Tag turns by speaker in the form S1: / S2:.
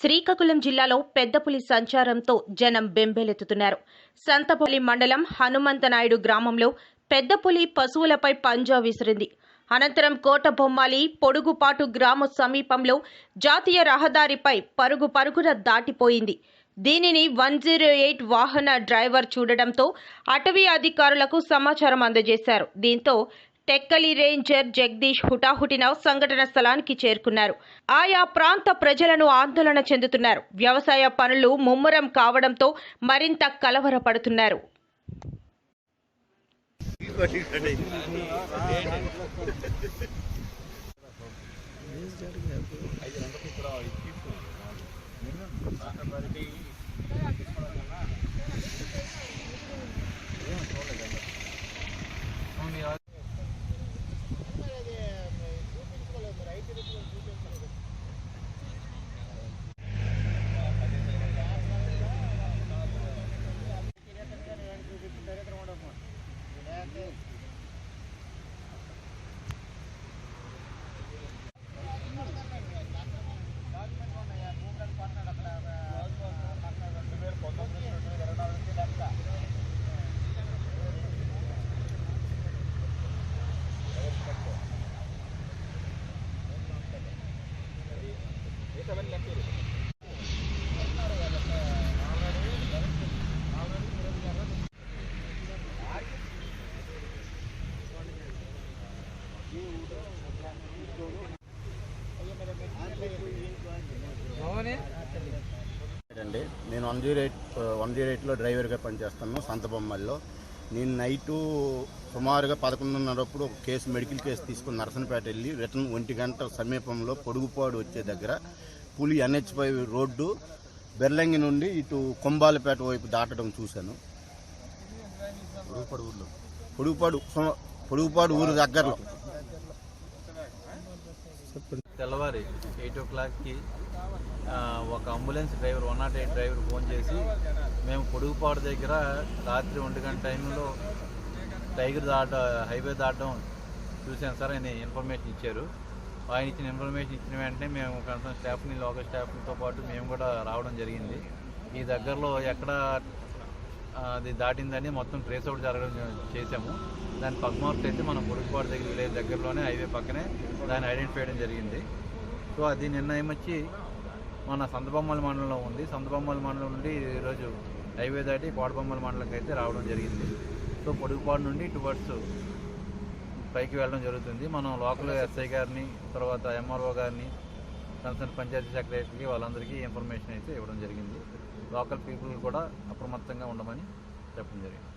S1: శ్రీకాకుళం జిల్లాలో పెద్దపులి సంచారంతో జనం బెంబేలెత్తుతున్నారు. సంతపల్లి మండలం హనుమంతనాయుడు గ్రామంలో పెద్దపులి పశువులపై పంజా విసిరింది. అనంతరం కోటబొమ్మాలి పొడుగుపాటు గ్రామ సమీపంలో జాతీయ రహదారిపై పరుగు పరుగున దాటిపోయింది. దీనిని వన్ జీరో ఎయిట్ వాహన డ్రైవర్ చూడడంతో అటవీ అధికారులకు సమాచారం అందజేశారు. దీంతో టెక్కలి రేంజర్ జగదీష్ హుటాహుటిన సంఘటన స్థలానికి చేరుకున్నారు. ఆయా ప్రాంత ప్రజలను ఆందోళన చెందుతున్నారు. వ్యవసాయ పనులు ముమ్మరం కావడంతో మరింత కలవరపడుతున్నారు.
S2: అండి నేను one zero eight one zero ఎయిట్లో డ్రైవర్గా పనిచేస్తాను సంతబొమ్మల్లో. నేను నైటు సుమారుగా పదకొండున్నరప్పుడు ఒక కేసు మెడికల్ కేసు తీసుకుని నరసనపేట వెళ్ళి రిటర్న్ ఒంటి గంట సమీపంలో పొడుగుపాడు వచ్చే దగ్గర పులి ఎన్హెచ్ ఫైవ్ రోడ్డు బెర్లంగి నుండి ఇటు కొంబాలపేట వైపు దాటడం చూశాను. పొడుగుపాడు సు- పొడుగుపాడు ఊరు దగ్గరలో.
S3: తెల్లవారి ఎయిట్ ఓ క్లాక్కి ఒక ambulance driver one nought eight driver phone చేసి మేము పొడుగుపాడు దగ్గర రాత్రి ఒంటి గంట టైంలో టైగర్ దాట హైవే దాటడం చూశాను సార్ ఆయన ఇన్ఫర్మేషన్ ఇచ్చారు. ఆయన ఇచ్చిన ఇన్ఫర్మేషన్ ఇచ్చిన వెంటనే మేము కన్సర్న్ స్టాఫ్ని లోకల్ స్టాఫ్తో పాటు మేము కూడా రావడం జరిగింది. ఈ దగ్గరలో ఎక్కడ అది దాటిందని మొత్తం ట్రేస్ అవుట్ జరగడం చేశాము చేసాము. దాని పగ్మార్క్స్ అయితే మనం పొడుగుపాడు దగ్గర విలేజ్ దగ్గరలోనే హైవే పక్కనే దాన్ని ఐడెంటిఫై చేయడం జరిగింది. సో అది నిర్ణయం వచ్చి మన సంతబొమ్మల మండలంలో ఉంది. సంతబొమ్మల మండలం నుండి ఈరోజు హైవే దాటి పాడుబొమ్మల మండలంకి అయితే రావడం జరిగింది. సో పొడుగుపాడు నుండి టువర్డ్స్ పైకి వెళ్ళడం జరుగుతుంది. మనం లోకల్ ఎస్ఐ గారిని తర్వాత ఎంఆర్ఓ గారిని కన్సర్న్ పంచాయతీ సెక్రటరీకి వాళ్ళందరికీ ఇన్ఫర్మేషన్ అయితే ఇవ్వడం జరిగింది. లోకల్ పీపుల్ కూడా అప్రమత్తంగా ఉండమని చెప్పడం జరిగింది.